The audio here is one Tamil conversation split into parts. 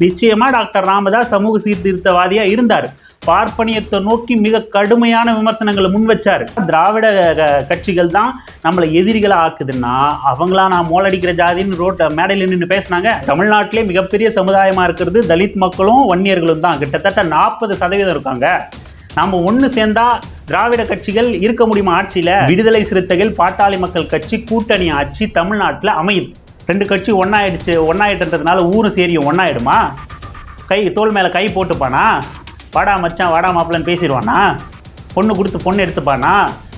நிச்சயமா டாக்டர் ராமதாஸ் சமூக சீர்திருத்தவாதியா இருந்தார். பார்ப்பனியத்தை நோக்கி மிக கடுமையான விமர்சனங்களை முன்வச்சார் திராவிட க- கட்சிகள் தான் நம்மளை எதிரிகளை ஆக்குதுன்னா அவங்களா நான் மோளடிக்கிற ஜாதின்னு ரோட்ட மேடையில் நின்று பேசுனாங்க. தமிழ்நாட்டிலே மிகப்பெரிய சமுதாயமா இருக்கிறது தலித் மக்களும் வன்னியர்களும் தான். கிட்டத்தட்ட நாற்பது சதவீதம் இருக்காங்க. நம்ம ஒன்று சேர்ந்தா திராவிட கட்சிகள் இருக்க முடியுமா ஆட்சியில்? விடுதலை சிறுத்தைகள் பாட்டாளி மக்கள் கட்சி கூட்டணி ஆட்சி தமிழ்நாட்டில் அமையுது. ரெண்டு கட்சி ஒன்றாயிடுச்சு ஒன்றாயிட்டுன்றதுனால ஊரும் சேரியும் ஒன்றாயிடுமா கை தோல் மேலே கை போட்டுப்பானா? வாடா மச்சான் வாடா மாப்பிள்ளன்னு பேசிடுவானா? பொண்ணு கொடுத்து பொண்ணு எடுத்துப்பானா?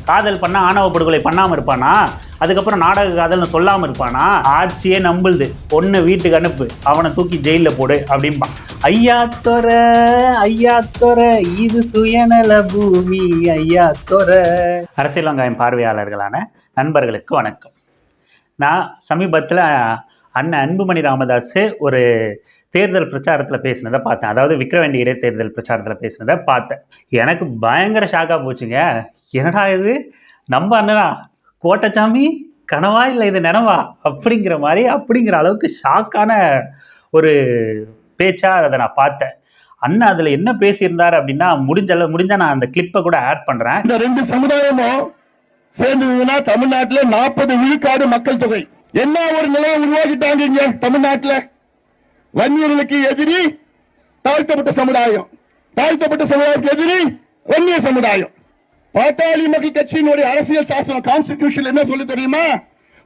காதல் பண்ணா ஆணவ படுகொலை பண்ணாமல் இருப்பானா? அதுக்கப்புறம் நாடக காதல்னு சொல்லாமல் இருப்பானா? ஆட்சியே நம்புது. பொண்ணு வீட்டுக்கு அனுப்பு. அவனை தூக்கி ஜெயிலில் போடு அப்படிம்பான் ஐயா தொர ஐயா தொர இது சுயநல பூமி. ஐயா தொர அரசியல் வெங்காயம் பார்வையாளர்களான நண்பர்களுக்கு வணக்கம். நான் சமீபத்தில் அண்ணன் அன்புமணி ராமதாஸ் ஒரு தேர்தல் பிரச்சாரத்தில் பேசினதை பார்த்தேன். அதாவது விக்கிரவாண்டி இடைத்தேர்தல் பிரச்சாரத்தில் பேசினதை பார்த்தேன். எனக்கு பயங்கர ஷாக்காக போச்சுங்க. என்னடா இது? நம்ம அண்ணனா கோட்டச்சாமி? கனவா இல்லை இது நினவா? அப்படிங்கிற மாதிரி அப்படிங்கிற அளவுக்கு ஷாக்கான ஒரு பேச்சாக அதை நான் பார்த்தேன். அண்ணன் அதில் என்ன பேசியிருந்தார் அப்படின்னா முடிஞ்ச அளவு நான் அந்த கிளிப்பை கூட ஆட் பண்ணுறேன் இந்த ரெண்டு சமுதாயமும் சேர்ந்ததுன்னா தமிழ்நாட்டில் நாற்பது விழுக்காடு மக்கள் தொகை. என்ன ஒரு நிலையை உருவாக்கிட்டாங்க இங்க தமிழ்நாட்டில்? வன்னியர்களுக்கு எதிரி தாழ்த்தப்பட்ட சமுதாயம். தாழ்த்தப்பட்ட சமுதாயத்துக்கு எதிரி வன்னிய சமுதாயம். பாட்டாளி மக்கள் கட்சியினுடைய அரசியல் சாசனம் கான்ஸ்டிடியூஷன் என்ன சொல்லு தெரியுமா?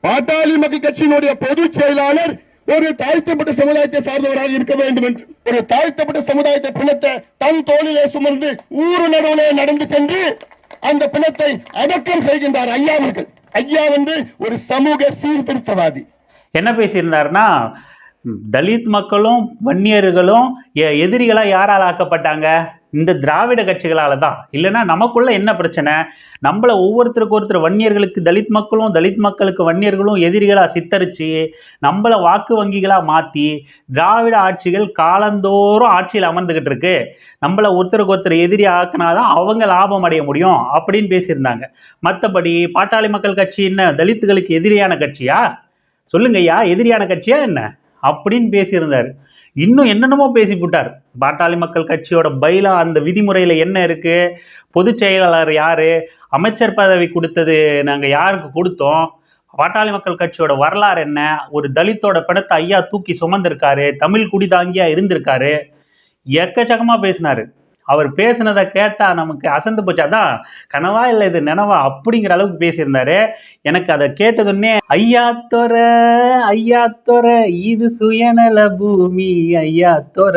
பாட்டாளி மக்கள் கட்சியினுடைய பொதுச் செயலாளர் ஒரு தாழ்த்தப்பட்ட சமுதாயத்தை சார்ந்தவராக இருக்க வேண்டும் என்று. ஒரு தாழ்த்தப்பட்ட சமுதாயத்தை பிணத்தை தன் தோளிலே சுமர்ந்து ஊரு நடந்து சென்று அந்த பிணத்தை அடக்கம் செய்கின்றார் ஐயா அவர்கள். ஐயா வந்து ஒரு சமூக சீர்திருத்தவாதி. என்ன பேசியிருந்தாருன்னா தலித் மக்களும் வன்னியர்களும் எ- எதிரிகளா யாரால் ஆக்கப்பட்டாங்க? இந்த திராவிட கட்சிகளால் தான். இல்லைன்னா நமக்குள்ள என்ன பிரச்சனை? நம்மள ஒவ்வொருத்தருக்கு ஒருத்தர் வன்னியர்களுக்கு தலித் மக்களும் தலித் மக்களுக்கு வன்னியர்களும் எதிரிகளாக சித்தரிச்சு நம்மள வாக்கு வங்கிகளாக மாற்றி திராவிட ஆட்சிகள் காலந்தோறும் ஆட்சியில் அமர்ந்துக்கிட்டு இருக்கு. நம்மள ஒருத்தருக்கு ஒருத்தர் எதிரி ஆக்கினாதான் அவங்க லாபம் அடைய முடியும் அப்படின்னு பேசியிருந்தாங்க. மற்றபடி பாட்டாளி மக்கள் கட்சி என்ன? தலித்துகளுக்கு எதிரியான கட்சியா? சொல்லுங்க ஐயா எதிரியான கட்சியா என்ன? அப்படின்னு பேசியிருந்தார். இன்னும் என்னென்னமோ பேசி போட்டார். பாட்டாளி மக்கள் கட்சியோட பைலா அந்த விதிமுறையில் என்ன இருக்குது பொதுச் செயலாளர் யார்? அமைச்சர் பதவி கொடுத்தது நாங்கள் யாருக்கு கொடுத்தோம்? பாட்டாளி மக்கள் கட்சியோட வரலாறு என்ன? ஒரு தலித்தோட படத்தை ஐயா தூக்கி சுமந்திருக்காரு. தமிழ் குடிதாங்கியா இருந்திருக்காரு. எக்கச்சக்கமாக பேசினாரு. அவர் பேசினதை கேட்டால் நமக்கு அசந்து போச்சு. அதான் கனவா இல்லை இது நினவா அப்படிங்கிற அளவுக்கு பேசியிருந்தாரு. எனக்கு அதை கேட்டதுன்னே ஐயா தொர ஐயா தொர இது சுயநல பூமி ஐயா தொர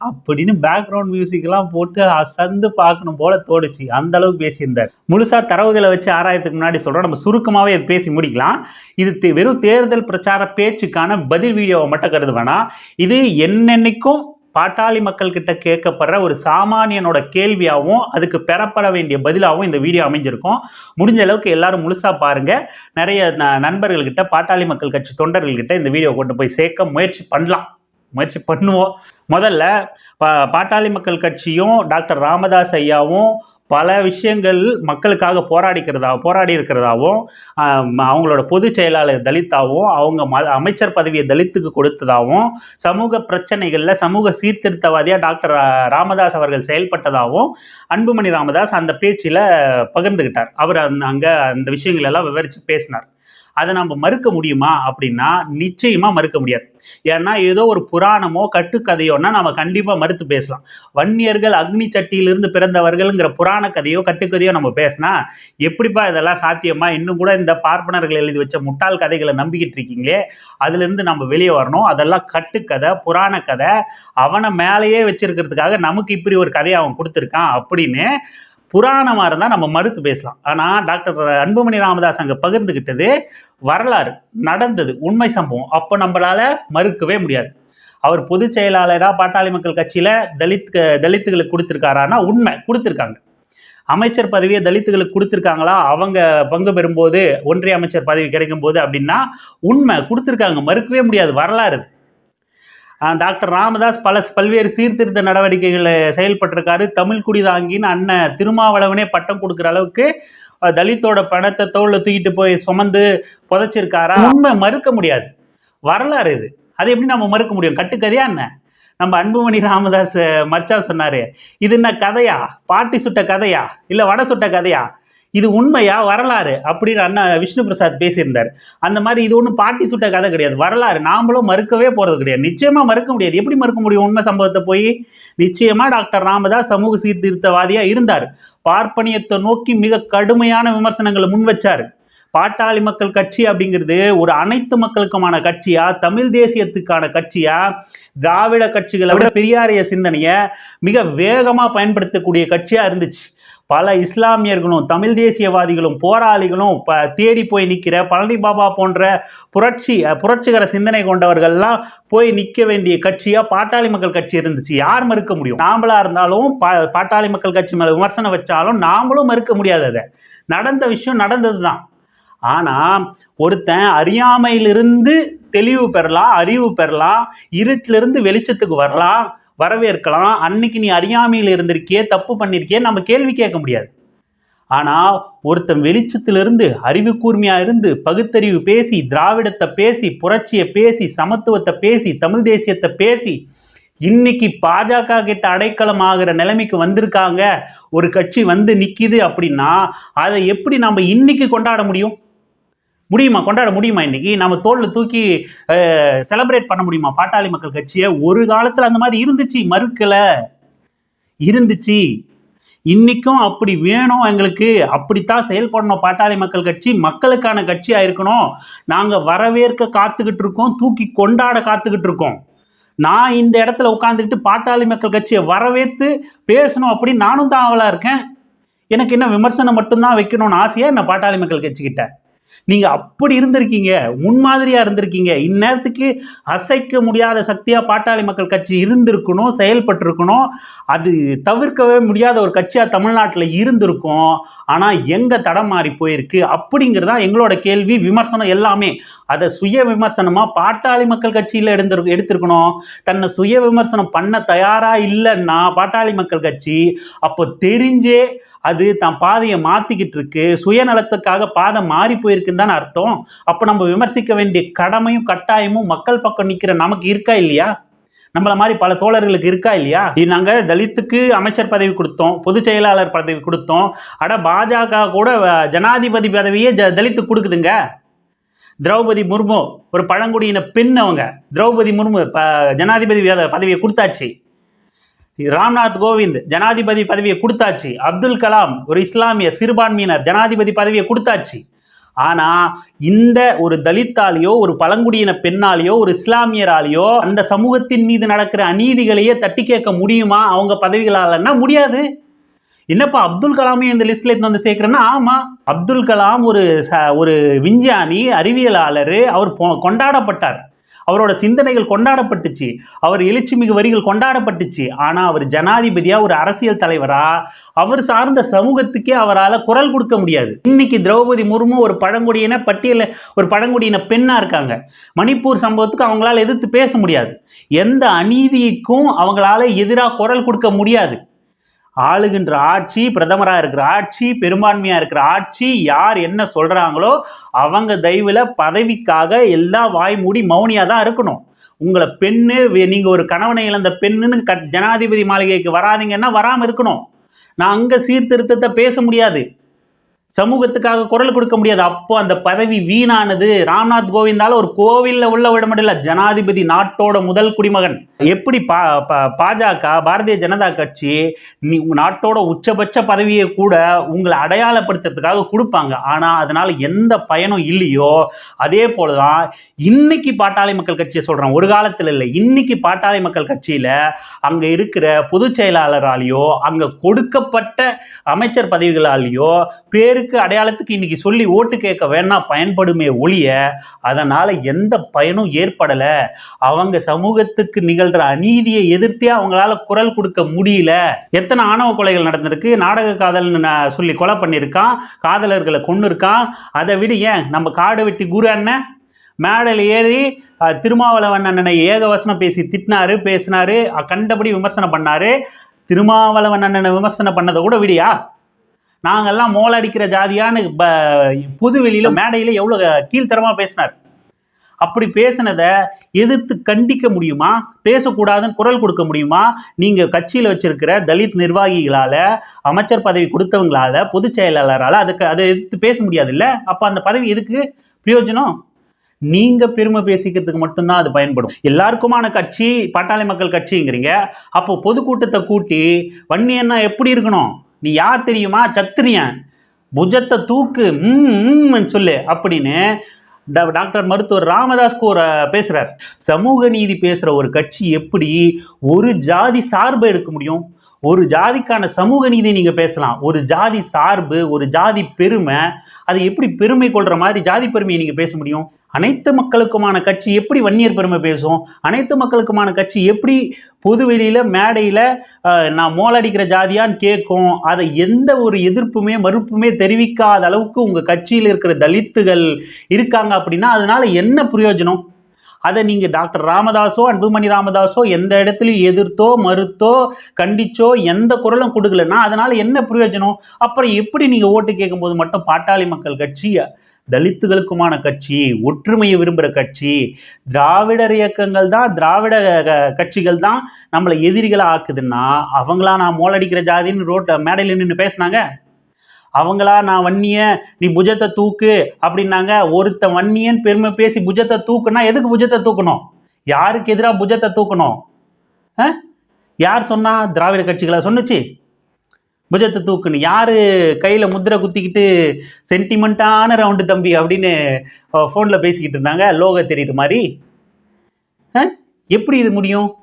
அப்படின்னு பேக்ரவுண்ட் மியூசிக்லாம் போட்டு அசந்து பார்க்கணும் போல தோடுச்சு அந்த அளவுக்கு பேசியிருந்தார். முழுசா தரவுகளை வச்சு ஆராயத்துக்கு முன்னாடி சொல்கிறோம் நம்ம சுருக்கமாகவே இதை பேசி முடிக்கலாம். இது வெறும் தேர்தல் பிரச்சார பேச்சுக்கான பதில் வீடியோவை மட்டும் கருது வேணாம் இது என்னென்னைக்கும் பாட்டாளி மக்கள்கிட்ட கேட்கப்படுற ஒரு சாமானியனோட கேள்வியாகவும் அதுக்கு பெறப்பட வேண்டிய பதிலாகவும் இந்த வீடியோ அமைஞ்சிருக்கும். முடிஞ்ச அளவுக்கு எல்லாரும் முழுசாக பாருங்கள் நிறைய ந- நண்பர்கள்கிட்ட பாட்டாளி மக்கள் கட்சி தொண்டர்கள்கிட்ட இந்த வீடியோ கொண்டு போய் சேர்க்க முயற்சி பண்ணலாம். முயற்சி பண்ணுவோம். முதல்ல பா பாட்டாளி மக்கள் கட்சியும் டாக்டர் ராமதாஸ் ஐயாவும் பல விஷயங்கள் மக்களுக்காக போராடிக்கிறதா போராடி இருக்கிறதாவும் அவங்களோட பொதுச் செயலாளர் தலித்தாவும் அவங்க ம அமைச்சர் பதவியை தலித்துக்கு கொடுத்ததாகவும் சமூக பிரச்சனைகளில் சமூக சீர்திருத்தவாதியாக டாக்டர் ராமதாஸ் அவர்கள் செயல்பட்டதாகவும் அன்புமணி ராமதாஸ் அந்த பேச்சில் பகிர்ந்துக்கிட்டார் அவர் அந்த அங்கே அந்த விஷயங்களெல்லாம் விவரித்து பேசினார். அதை நம்ம மறுக்க முடியுமா அப்படின்னா நிச்சயமா மறுக்க முடியாது. ஏன்னா ஏதோ ஒரு புராணமோ கட்டுக்கதையோன்னா நம்ம கண்டிப்பாக மறுத்து பேசலாம். வன்னியர்கள் அக்னி சட்டியிலிருந்து பிறந்தவர்கள்ங்கிற புராண கதையோ கட்டுக்கதையோ நம்ம பேசினா எப்படிப்பா இதெல்லாம் சாத்தியமா? இன்னும் கூட இந்த பார்ப்பனர்கள் எழுதி வச்ச முட்டாள் கதைகளை நம்பிக்கிட்டு இருக்கீங்களே அதுலேருந்து நம்ம வெளியே வரணும். அதெல்லாம் கட்டுக்கதை புராண கதை. அவனை மேலேயே வச்சிருக்கிறதுக்காக நமக்கு இப்படி ஒரு கதையை அவன் கொடுத்துருக்கான் அப்படின்னு புராணமாக இருந்தால் நம்ம மறுத்து பேசலாம். ஆனால் டாக்டர் அன்புமணி ராமதாஸ் அங்கே பகிர்ந்துக்கிட்டது வரலாறு நடந்தது உண்மை சம்பவம். அப்போ நம்மளால் மறுக்கவே முடியாது. அவர் பொதுச் செயலாளராக பாட்டாளி மக்கள் கட்சியில் தலித் தலித்துகளுக்கு கொடுத்துருக்காரான்னா உண்மை கொடுத்துருக்காங்க. அமைச்சர் பதவியை தலித்துகளுக்கு கொடுத்துருக்காங்களா? அவங்க பங்கு பெறும்போது ஒன்றிய அமைச்சர் பதவி கிடைக்கும் போது அப்படின்னா உண்மை கொடுத்துருக்காங்க. மறுக்கவே முடியாது வரலாறு டாக்டர் ராமதாஸ் பல பல்வேறு சீர்திருத்த நடவடிக்கைகளை செயல்பட்டிருக்காரு. தமிழ் குடிதாங்கின்னு அண்ணன் திருமாவளவனே பட்டம் கொடுக்குற அளவுக்கு தலித்தோட பணத்தை தோளில் தூக்கிட்டு போய் சுமந்து புதைச்சிருக்காரா? உண்மை மறுக்க முடியாது. வரலாறு இது. அதை எப்படி நம்ம மறுக்க முடியும்? கட்டுக்கதையா என்ன? நம்ம அன்புமணி ராமதாஸ் மச்சா சொன்னாரு இது என்ன கதையா? பாட்டி சுட்ட கதையா? இல்லை வடை சுட்ட கதையா? இது உண்மையா? வரலாறு. அப்படின்னு அண்ணா விஷ்ணு பிரசாத் பேசியிருந்தார். அந்த மாதிரி இது ஒன்றும் பாட்டி சுட்ட கதை கிடையாது. வரலாறு. நாமளும் மறுக்கவே போகிறது கிடையாது. நிச்சயமாக மறுக்க முடியாது. எப்படி மறுக்க முடியும் உண்மை சம்பவத்தை போய்? நிச்சயமாக டாக்டர் ராமதாஸ் சமூக சீர்திருத்தவாதியாக இருந்தார். பார்ப்பனியத்தை நோக்கி மிக கடுமையான விமர்சனங்களை முன்வச்சார் பாட்டாளி மக்கள் கட்சி அப்படிங்கிறது ஒரு அனைத்து மக்களுக்குமான கட்சியா? தமிழ் தேசியத்துக்கான கட்சியா? திராவிட கட்சிகளை விட பெரியாரிய சிந்தனையை மிக வேகமாக பயன்படுத்தக்கூடிய கட்சியாக இருந்துச்சு. பல இஸ்லாமியர்களும் தமிழ் தேசியவாதிகளும் போராளிகளும் ப தேடி போய் நிற்கிற பழனி பாபா போன்ற புரட்சி புரட்சிகர சிந்தனை கொண்டவர்கள்லாம் போய் நிற்க வேண்டிய கட்சியாக பாட்டாளி மக்கள் கட்சி இருந்துச்சு. யார் மறுக்க முடியும்? நாமளாக இருந்தாலும் பா பாட்டாளி மக்கள் கட்சி மேலே விமர்சனம் வச்சாலும் நாமளும் மறுக்க முடியாது அதை. நடந்த விஷயம் நடந்தது தான் ஆனால் ஒருத்தன் அறியாமையிலிருந்து தெளிவு பெறலாம் அறிவு பெறலாம் இருட்டிலிருந்து வெளிச்சத்துக்கு வரலாம் வரவேற்கலாம். அன்னைக்கு நீ அறியாமையில் இருந்திருக்கியே தப்பு பண்ணியிருக்கியே நம்ம கேள்வி கேட்க முடியாது. ஆனால் ஒருத்தன் வெளிச்சத்திலிருந்து அறிவு கூர்மையாக இருந்து பகுத்தறிவு பேசி திராவிடத்தை பேசி புரட்சியை பேசி சமத்துவத்தை பேசி தமிழ் தேசியத்தை பேசி இன்னைக்கு பாஜக கிட்ட அடைக்கலம் ஆகிற நிலைமைக்கு வந்திருக்காங்க. ஒரு கட்சி வந்து நிற்கிது அப்படின்னா அதை எப்படி நம்ம இன்னைக்கு கொண்டாட முடியும்? முடியுமா? கொண்டாட முடியுமா இன்னைக்கு? நம்ம தோளில் தூக்கி செலப்ரேட் பண்ண முடியுமா? பாட்டாளி மக்கள் கட்சியை? ஒரு காலத்தில் அந்த மாதிரி இருந்துச்சு மறுக்கலை. இருந்துச்சு. இன்னைக்கும் அப்படி வேணும் எங்களுக்கு. அப்படித்தான் செயல்படணும். பாட்டாளி மக்கள் கட்சி மக்களுக்கான கட்சியாக இருக்கணும். நாங்கள் வரவேற்க காத்துக்கிட்டு இருக்கோம். தூக்கி கொண்டாட காத்துக்கிட்டு இருக்கோம். நான் இந்த இடத்துல உட்காந்துக்கிட்டு பாட்டாளி மக்கள் கட்சியை வரவேற்று பேசணும் அப்படின்னு நானும் தான் அவளாக இருக்கேன். எனக்கு என்ன விமர்சனம் மட்டும்தான் வைக்கணும்னு ஆசையாக என்ன பாட்டாளி மக்கள் கட்சிக்கிட்ட நீங்க அப்படி இருந்திருக்கீங்க முன்மாதிரியா இருந்திருக்கீங்க. இந்நேரத்துக்கு அசைக்க முடியாத சக்தியா பாட்டாளி மக்கள் கட்சி இருந்திருக்கணும் செயல்பட்டிருக்கணும். அது தவிர்க்கவே முடியாத ஒரு கட்சியா தமிழ்நாட்டில் இருந்திருக்கும். ஆனா எங்க தடம் மாறி போயிருக்கு அப்படிங்கிறதா எங்களோட கேள்வி விமர்சனம் எல்லாமே. அதை சுய விமர்சனமா பாட்டாளி மக்கள் கட்சியில எடுந்திரு எடுத்திருக்கணும். தன்னை சுய விமர்சனம் பண்ண தயாரா இல்லைன்னா பாட்டாளி மக்கள் கட்சி அப்போ தெரிஞ்சே அது தான் பாதையை மாத்திக்கிட்டு இருக்கு. சுயநலத்துக்காக பாதை மாறி போயிருக்கு இருக்குன்னு தானே அர்த்தம். அப்போ நம்ம விமர்சிக்க வேண்டிய கடமையும் கட்டாயமும் மக்கள் பக்கம் நிற்கிற நமக்கு இருக்கா இல்லையா? நம்மள மாதிரி பல தோழர்களுக்கு இருக்கா இல்லையா? இது தலித்துக்கு அமைச்சர் பதவி கொடுத்தோம் பொதுச் செயலாளர் பதவி கொடுத்தோம். அட பாஜக கூட ஜனாதிபதி பதவியே ஜ தலித்துக்கு கொடுக்குதுங்க. திரௌபதி முர்மு ஒரு பழங்குடியின பெண் அவங்க. திரௌபதி முர்மு ப- ஜனாதிபதி பதவியை கொடுத்தாச்சு. ராம்நாத் கோவிந்த் ஜனாதிபதி பதவியை கொடுத்தாச்சு. அப்துல் கலாம் ஒரு இஸ்லாமியர் சிறுபான்மையினர் ஜனாதிபதி பதவியை கொடுத்தாச்சு. ஆனா இந்த ஒரு தலித்தாலேயோ ஒரு பழங்குடியின பெண்ணாலேயோ ஒரு இஸ்லாமியராலேயோ அந்த சமூகத்தின் மீது நடக்கிற அநீதிகளையே தட்டி கேட்க முடியுமா? அவங்க பதவிகளாலன்னா முடியாது. என்னப்பா அப்துல் கலாமையும் இந்த லிஸ்ட்ல எடுத்து வந்து சேர்க்கிறேன்னா? ஆமா. அப்துல் கலாம் ஒரு ச- ஒரு விஞ்ஞானி அறிவியலாளர் அவர் கொண்டாடப்பட்டார். அவரோட சிந்தனைகள் கொண்டாடப்பட்டுச்சு. அவர் எழுச்சிமிகு வரிகள் கொண்டாடப்பட்டுச்சு. ஆனால் அவர் ஜனாதிபதியாக ஒரு அரசியல் தலைவரா அவர் சார்ந்த சமூகத்துக்கே அவரால் குரல் கொடுக்க முடியாது. இன்னைக்கு திரௌபதி முர்மு ஒரு பழங்குடியின பட்டியல ஒரு பழங்குடியின பெண்ணாக இருக்காங்க. மணிப்பூர் சம்பவத்துக்கு அவங்களால எதிர்த்து பேச முடியாது. எந்த அநீதிக்கும் அவங்களால எதிராக குரல் கொடுக்க முடியாது. ஆளுகின்ற ஆட்சி பிரதமராக இருக்கிற ஆட்சி பெரும்பான்மையாக இருக்கிற ஆட்சி யார் என்ன சொல்கிறாங்களோ அவங்க தயவில் பதவிக்காக எல்லா வாய் மூடி மௌனியாக தான் இருக்கணும். உங்களை பெண்ணு வே- ஒரு கணவனை இழந்த பெண்ணுன்னு க ஜனாதிபதி மாளிகைக்கு வராதீங்கன்னா வராமல் இருக்கணும். நான் அங்கே சீர்திருத்தத்தை பேச முடியாது. சமூகத்துக்காக குரல் கொடுக்க முடியாது. அப்போ அந்த பதவி வீணானது. ராம்நாத் கோவிந்தால ஒரு கோவிலில் உள்ள விட முடியல. ஜனாதிபதி நாட்டோட முதல் குடிமகன். எப்படி பா பாஜக பாரதிய ஜனதா கட்சி நாட்டோட உச்சபட்ச பதவியை கூட உங்களை அடையாளப்படுத்துறதுக்காக கொடுப்பாங்க. ஆனா அதனால எந்த பயனும் இல்லையோ. அதே போலதான் இன்னைக்கு பாட்டாளி மக்கள் கட்சியை சொல்றேன். ஒரு காலத்துல இல்லை. இன்னைக்கு பாட்டாளி மக்கள் கட்சியில அங்க இருக்கிற பொதுச் செயலாளராலேயோ அங்க கொடுக்கப்பட்ட அமைச்சர் பதவிகளாலேயோ பேருக்கு அடையாளத்துக்கு இன்னைக்கு சொல்லி ஓட்டு கேட்க வேணா பயன்படுமே ஒழிய அதனால் எந்த பயனும் ஏற்படலை. அவங்க சமூகத்துக்கு நிகழ்கிற அநீதியை எதிர்த்தே அவங்களால குரல் கொடுக்க முடியல. எத்தனை ஆணவ கொலைகள் நடந்திருக்கு? நாடக காதல்னு சொல்லி கொலை பண்ணியிருக்கான் காதலர்களை கொண்டு இருக்கான் அதை விட ஏன்? நம்ம காடு வெட்டி குரு அண்ணன். மேடல் ஏறி திருமாவளவன் அண்ணனை ஏகவசனம் பேசி திட்டினாரு பேசினாரு கண்டபடி விமர்சனம் பண்ணாரு. திருமாவளவன் அண்ணனை விமர்சனம் பண்ணதை கூட விடியா? நாங்கெல்லாம் மோளடிக்கிற ஜாதியான்னு ப- புதுவெளியில மேடையில எவ்வளோ கீழ்த்தரமா பேசினார். அப்படி பேசினதை எதிர்த்து கண்டிக்க முடியுமா? பேசக்கூடாதுன்னு குரல் கொடுக்க முடியுமா? நீங்கள் கட்சியில் வச்சிருக்கிற தலித் நிர்வாகிகளால் அமைச்சர் பதவி கொடுத்தவங்களால பொதுச் செயலாளரால் அதுக்கு அதை எதிர்த்து பேச முடியாதுல்ல? அப்போ அந்த பதவி எதுக்கு? பிரயோஜனம்? நீங்க பெருமை பேசிக்கிறதுக்கு மட்டும்தான் அது பயன்படும். எல்லாருக்குமான கட்சி பாட்டாளி மக்கள் கட்சிங்கிறீங்க. அப்போ பொதுக்கூட்டத்தை கூட்டி வன்னியன்னா எப்படி இருக்கணும்? நீ யார் தெரியுமா? சத்திரியன். புஜத்தை தூக்கு ம், சொல்லு. அப்படின்னு டாக்டர் மருத்துவர் ராமதாஸ் பேசுகிறார் பேசுறார். சமூக நீதி பேசுற ஒரு கட்சி எப்படி ஒரு ஜாதி சார்பை எடுக்க முடியும்? ஒரு ஜாதிக்கான சமூக நீதி நீங்க பேசலாம். ஒரு ஜாதி சார்பு ஒரு ஜாதி பெருமை அதை எப்படி பெருமை கொள்ற மாதிரி ஜாதி பெருமையை நீங்க பேச முடியும்? அனைத்து மக்களுக்குமான கட்சி எப்படி வன்னியர் பெருமை பேசும்? அனைத்து மக்களுக்குமான கட்சி எப்படி பொதுவெளியில மேடையில நான் மோளடிக்கிற ஜாதியான்னு கேட்கும்? அதை எந்த ஒரு எதிர்ப்புமே மறுப்புமே தெரிவிக்காத அளவுக்கு உங்க கட்சியில் இருக்கிற தலித்துகள் இருக்காங்க அப்படின்னா அதனால என்ன பிரயோஜனம்? அதை நீங்கள் டாக்டர் ராமதாஸோ அன்புமணி ராமதாஸோ எந்த இடத்துலையும் எதிர்த்தோ மறுத்தோ கண்டிச்சோ எந்த குரலும் கொடுக்கலன்னா அதனால் என்ன பிரயோஜனம்? அப்புறம் எப்படி நீங்கள் ஓட்டு கேட்கும்போது மட்டும் பாட்டாளி மக்கள் கட்சியை தலித்துகளுக்குமான கட்சி ஒற்றுமையை விரும்புகிற கட்சி திராவிடர் இயக்கங்கள் தான் திராவிட க- கட்சிகள் தான் நம்மளை எதிரிகளாக ஆக்குதுன்னா அவங்களா நான் மோளடிக்கிற ஜாதின்னு ரோட்டில் மேடையில் நின்று பேசுனாங்க? அவங்களா நான் வன்னிய நீ புஜத்தை தூக்கு அப்படின்னாங்க. ஒருத்த வன்னியன் பெருமை பேசி புஜத்தை தூக்குனா எதுக்கு புஜத்தை தூக்கணும்? யாருக்கு எதிராக புஜத்தை தூக்கணும்? ஆ? யார் சொன்னா? திராவிட கட்சிகளை சொன்னுச்சு? புஜத்தை தூக்குன்னு. யாரு கையில முத்திரை குத்திக்கிட்டு சென்டிமெண்ட்டான ரவுண்டு தம்பி அப்படின்னு ஃபோனில் பேசிக்கிட்டு இருந்தாங்க. லோக தெரியுற மாதிரி ஆ? எப்படி இது முடியும்?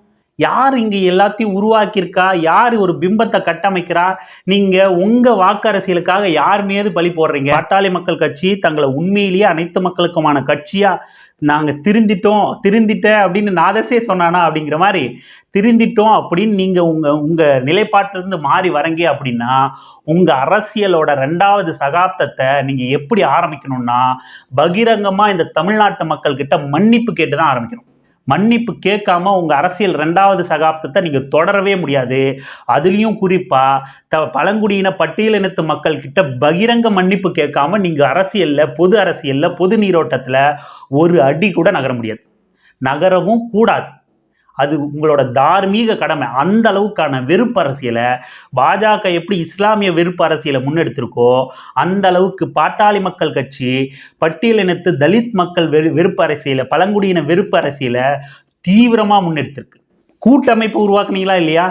யார் இங்கே எல்லாத்தையும் உருவாக்கியிருக்கா? யார் ஒரு பிம்பத்தை கட்டமைக்கிறா? நீங்கள் உங்கள் வாக்கு அரசியலுக்காக யார் மீது பழி போடுறீங்க? பாட்டாளி மக்கள் கட்சி தங்களை உண்மையிலேயே அனைத்து மக்களுக்குமான கட்சியாக நாங்கள் திருந்திட்டோம் திருந்திட்ட அப்படின்னு நாதசே சொன்னானா அப்படிங்கிற மாதிரி திருந்திட்டோம் அப்படின்னு நீங்கள் உங்கள் உங்கள் நிலைப்பாட்டிலிருந்து மாறி வரங்க அப்படின்னா உங்கள் அரசியலோட ரெண்டாவது சகாப்தத்தை நீங்கள் எப்படி ஆரம்பிக்கணும்னா பகிரங்கமாக இந்த தமிழ்நாட்டு மக்கள்கிட்ட மன்னிப்பு கேட்டு தான் ஆரம்பிக்கணும். மன்னிப்பு கேட்காம உங்கள் அரசியல் ரெண்டாவது சகாப்தத்தை நீங்கள் தொடரவே முடியாது. அதுலேயும் குறிப்பாக த பழங்குடியின பட்டியலினத்து மக்கள் கிட்ட பகிரங்க மன்னிப்பு கேட்காம நீங்கள் அரசியலில் பொது அரசியலில் பொது நீரோட்டத்தில் ஒரு அடி கூட நகர முடியாது. நகரவும் கூடாது. அது உங்களோட தார்மீக கடமை. அந்த அளவுக்கான வெறுப்பு அரசியலை பாஜக எப்படி இஸ்லாமிய வெறுப்பு அரசியலை முன்னெடுத்திருக்கோ அந்த அளவுக்கு பாட்டாளி மக்கள் கட்சி பட்டியலினத்து தலித் மக்கள் வெறு வெறுப்பு அரசியலை பழங்குடியின வெறுப்பு அரசியலை தீவிரமாக முன்னெடுத்திருக்கு. கூட்டமைப்பு உருவாக்குனீங்களா இல்லையா?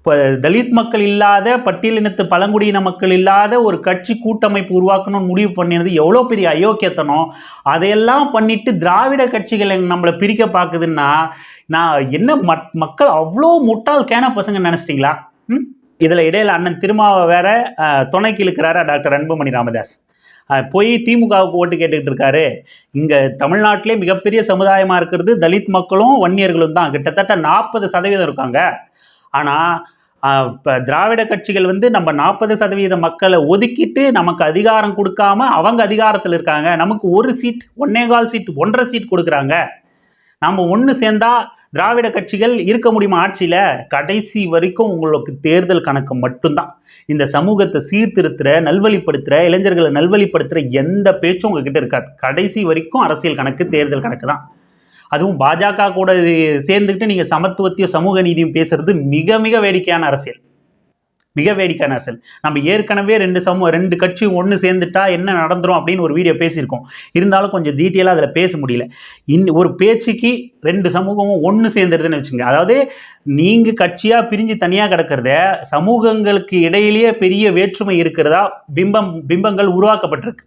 இப்போ தலித் மக்கள் இல்லாத பட்டியலினத்து பழங்குடியின மக்கள் இல்லாத ஒரு கட்சி கூட்டமைப்பு உருவாக்கணும்னு முடிவு பண்ணினது எவ்வளோ பெரிய அயோக்கியத்தனம். அதையெல்லாம் பண்ணிட்டு திராவிட கட்சிகள் நம்மளை பிரிக்க பார்க்குதுன்னா நான் என்ன மக்- மக்கள் அவ்வளோ முட்டாள் கேன பசங்க நினச்சிட்டிங்களா? ம்? இதில் இடையில் அண்ணன் திருமாவை வேற துணைக்கு இழுக்கிறாரா டாக்டர் அன்புமணி ராமதாஸ். போய் திமுகவுக்கு ஓட்டு கேட்டுக்கிட்டு இருக்காரு. இங்கே தமிழ்நாட்டிலே மிகப்பெரிய சமுதாயமாக இருக்கிறது தலித் மக்களும் வன்னியர்களும் தான். கிட்டத்தட்ட நாற்பது சதவீதம் இருக்காங்க. ஆனால் இப்போ திராவிட கட்சிகள் வந்து நம்ம நாற்பது சதவீத மக்களை ஒதுக்கிட்டு நமக்கு அதிகாரம் கொடுக்காம அவங்க அதிகாரத்தில் இருக்காங்க. நமக்கு ஒரு சீட் ஒன்னே கால் சீட் ஒன்றரை சீட் கொடுக்குறாங்க. நாம் ஒன்று சேர்ந்தா திராவிட கட்சிகள் இருக்க முடியுமா ஆட்சியில்? கடைசி வரைக்கும் உங்களுக்கு தேர்தல் கணக்கு மட்டும்தான். இந்த சமூகத்தை சீர்திருத்துற நல்வழிப்படுத்துகிற இளைஞர்களை நல்வழிப்படுத்துகிற எந்த பேச்சும் உங்ககிட்ட இருக்காது. கடைசி வரைக்கும் அரசியல் கணக்கு தேர்தல் கணக்கு தான் அதுவும் பாஜக கூட இது சேர்ந்துக்கிட்டு நீங்கள் சமத்துவத்தையும் சமூக நீதியும் பேசுறது மிக மிக வேடிக்கையான அரசியல். மிக வேடிக்கையான அரசியல். நம்ம ஏற்கனவே ரெண்டு சமூக ரெண்டு கட்சியும் ஒன்று சேர்ந்துட்டா என்ன நடந்துரும் அப்படின்னு ஒரு வீடியோ பேசியிருக்கோம். இருந்தாலும் கொஞ்சம் டீட்டெயிலாக அதில் பேச முடியல. இன் ஒரு பேச்சுக்கு ரெண்டு சமூகமும் ஒன்று சேர்ந்துருதுன்னு வச்சுங்க அதாவது நீங்கள் கட்சியாக பிரிஞ்சு தனியாக கிடக்கிறத சமூகங்களுக்கு இடையிலேயே பெரிய வேற்றுமை இருக்கிறதா பிம்பம் பிம்பங்கள் உருவாக்கப்பட்டிருக்கு.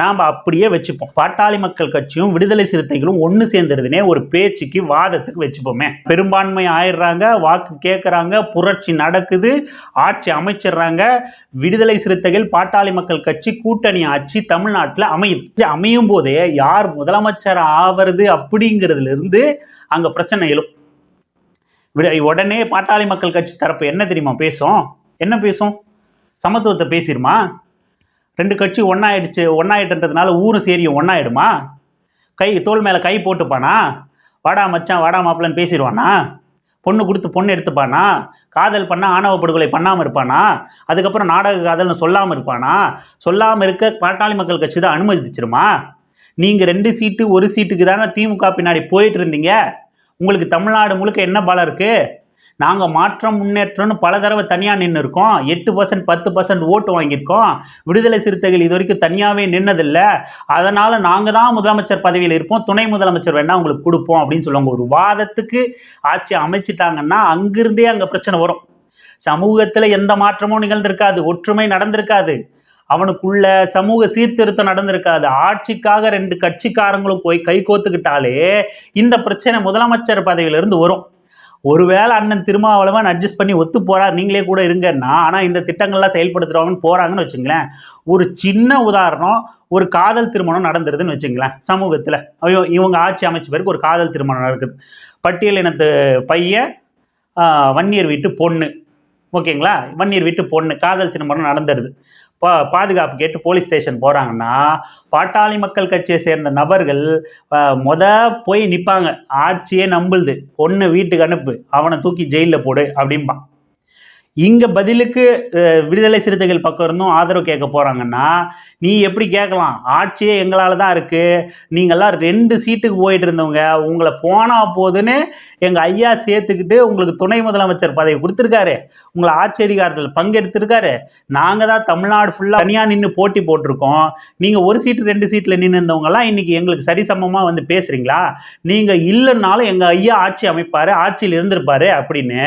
நாம் அப்படியே வச்சுப்போம். பாட்டாளி மக்கள் கட்சியும் விடுதலை சிறுத்தைகளும் ஒன்று சேர்ந்துருதுனே ஒரு பேச்சுக்கு வாதத்துக்கு வச்சுப்போமே. பெரும்பான்மை ஆயிடுறாங்க வாக்கு கேட்குறாங்க புரட்சி நடக்குது ஆட்சி அமைச்சிடுறாங்க. விடுதலை சிறுத்தைகள் பாட்டாளி மக்கள் கட்சி கூட்டணி ஆட்சி தமிழ்நாட்டில் அமையுது. அமையும் போதே யார் முதலமைச்சர் ஆவறது அப்படிங்கிறதுலேருந்து அங்கே பிரச்சனை எழும். விட உடனே பாட்டாளி மக்கள் கட்சி தரப்பு என்ன தெரியுமா பேசும்? என்ன பேசும்? சமத்துவத்தை பேசிருமா? ரெண்டு கட்சி ஒன்றாயிடுச்சு ஒன்றாயிட்டுன்றதுனால ஊரும் சேரியும் ஒன்றாயிடுமா கை தோள் மேலே கை போட்டுப்பானா? வாடா மச்சான் வாடா மாப்பிள்ளன்னு பேசிடுவானா? பொண்ணு கொடுத்து பொண்ணு எடுத்துப்பானா? காதல் பண்ணால் ஆணவ படுகொலை பண்ணாமல் இருப்பானா? அதுக்கப்புறம் நாடக காதல்னு சொல்லாமல் இருப்பானா? சொல்லாமல் இருக்க பாட்டாளி மக்கள் கட்சி தான் அனுமதிச்சிருமா? நீங்கள் ரெண்டு சீட்டு ஒரு சீட்டுக்கு தானே திமுக பின்னாடி போயிட்டு இருந்தீங்க? உங்களுக்கு தமிழ்நாடு முழுக்க என்ன பலம் இருக்குது நாங்கள் மாற்றம் முன்னேற்றம்னு பல தடவை தனியாக நின்று இருக்கோம் எட்டு பர்சன்ட் பத்து பர்சன்ட் ஓட்டு வாங்கியிருக்கோம். விடுதலை சிறுத்தைகள் இது வரைக்கும் தனியாகவே நின்னதில்லை. அதனால் நாங்கள் தான் முதலமைச்சர் பதவியில் இருப்போம். துணை முதலமைச்சர் வேணால் உங்களுக்கு கொடுப்போம் அப்படின்னு சொல்லுவாங்க. ஒரு வாதத்துக்கு ஆட்சி அமைச்சிட்டாங்கன்னா அங்கிருந்தே அங்கே பிரச்சனை வரும். சமூகத்தில் எந்த மாற்றமும் நிகழ்ந்திருக்காது. ஒற்றுமை நடந்திருக்காது. அவனுக்குள்ள சமூக சீர்திருத்தம் நடந்திருக்காது. ஆட்சிக்காக ரெண்டு கட்சிக்காரங்களும் போய் கை கோத்துக்கிட்டாலே இந்த பிரச்சனை முதலமைச்சர் பதவியிலிருந்து வரும். ஒருவேளை அண்ணன் திருமாவளவன் அட்ஜஸ்ட் பண்ணி ஒத்து போறார் நீங்களே கூட இருங்கன்னா ஆனால் இந்த திட்டங்கள்லாம் செயல்படுத்துறவங்கன்னு போறாங்கன்னு வச்சுங்களேன். ஒரு சின்ன உதாரணம் ஒரு காதல் திருமணம் நடந்துருதுன்னு வச்சுங்களேன் சமூகத்தில். ஐயோ இவங்க ஆட்சி அமைச்ச பிறகு ஒரு காதல் திருமணம் நடக்குது. பட்டியல் இனத்து பையன் வன்னியர் வீட்டு பொண்ணு. ஓகேங்களா? வன்னியர் வீட்டு பொண்ணு காதல் திருமணம் நடந்துருது. பா பாதுகாப்பு கேட்டு போலீஸ் ஸ்டேஷன் போகிறாங்கன்னா பாட்டாளி மக்கள் கட்சியை சேர்ந்த நபர்கள் மொத போய் நிற்பாங்க ஆட்சியே நம்புது. பொண்ணு வீட்டுக்கு அனுப்பு. அவனை தூக்கி ஜெயிலில் போடு அப்படிம்பான் இங்கே பதிலுக்கு விடுதலை சிறுத்தைகள் பக்கம் இருந்தும் ஆதரவு கேட்க போகிறாங்கன்னா நீ எப்படி கேட்கலாம்? ஆட்சியே எங்களால் தான் இருக்குது நீங்கள்லாம் ரெண்டு சீட்டுக்கு போயிட்டு இருந்தவங்க. உங்களை போனா போதுன்னு எங்கள் ஐயா சேர்த்துக்கிட்டு உங்களுக்கு துணை முதலமைச்சர் பதவி கொடுத்துருக்காரு. உங்களை ஆட்சி அதிகாரத்தில் பங்கெடுத்திருக்காரு. நாங்கள் தான் தமிழ்நாடு ஃபுல்லாக தனியாக நின்று போட்டி போட்டிருக்கோம். நீங்கள் ஒரு சீட்டு ரெண்டு சீட்டில் நின்று இருந்தவங்கலாம் இன்றைக்கி எங்களுக்கு சரிசமமாக வந்து பேசுகிறீங்களா நீங்கள் இல்லைன்னாலும் எங்கள் ஐயா ஆட்சி அமைப்பார் ஆட்சியில் இருந்திருப்பார் அப்படின்னு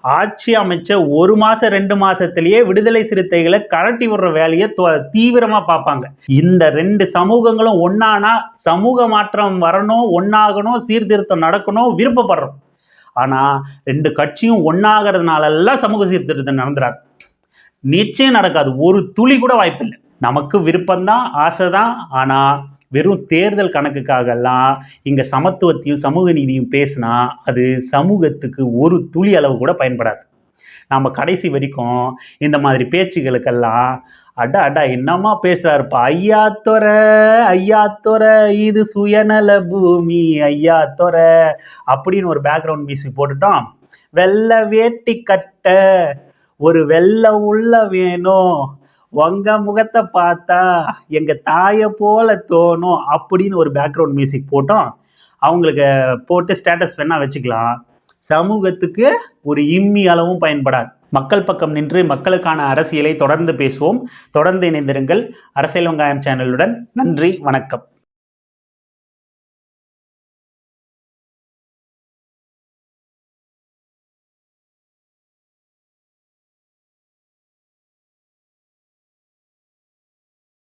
ஆட்சி அமைச்ச ஒரு மாசம் ரெண்டு மாசத்திலேயே விடுதலை சிறுத்தைகளை கரட்டி விடுற வேலையை தொ- தீவிரமா பார்ப்பாங்க. இந்த ரெண்டு சமூகங்களும் ஒன்னானா சமூக மாற்றம் வரணும் ஒன்னாகணும் சீர்திருத்தம் நடக்கணும் விருப்பப்படுறோம். ஆனா ரெண்டு கட்சியும் ஒன்னாகிறதுனாலெல்லாம் சமூக சீர்திருத்தம் நடந்துறாரு நிச்சயம் நடக்காது. ஒரு துளி கூட வாய்ப்பில்லை. நமக்கு விருப்பம்தான் ஆசை தான் ஆனால் வெறும் தேர்தல் கணக்குக்காகலாம் இங்கே சமத்துவத்தையும் சமூக நீதியும் பேசினா அது சமூகத்துக்கு ஒரு துளி அளவு கூட பயன்படாது. நம்ம கடைசி வரைக்கும் இந்த மாதிரி பேச்சுகளுக்கெல்லாம் அடா அடா என்னம்மா பேசுகிறாருப்பா ஐயா தொர ஐயா தொர இது சுயநல பூமி ஐயா தொர அப்படின்னு ஒரு பேக்ரவுண்ட் மியூசிக் போட்டுட்டோம். வெள்ளை வேட்டி கட்ட ஒரு வெள்ளை உள்ள வேணும். உங்க முகத்தை பார்த்தா எங்க தாயை போல தோணும் அப்படின்னு ஒரு பேக்ரவுண்ட் மியூசிக் போட்டோம். அவங்களுக்கு போட்டு ஸ்டேட்டஸ் வேணா வச்சுக்கலாம். சமூகத்துக்கு ஒரு இம்மி அளவும் பயன்படாது. மக்கள் பக்கம் நின்று மக்களுக்கான அரசியலை தொடர்ந்து பேசுவோம். தொடர்ந்து இணைந்திருங்கள். அரசியல் வெங்காயம் சேனலுடன் நன்றி வணக்கம்.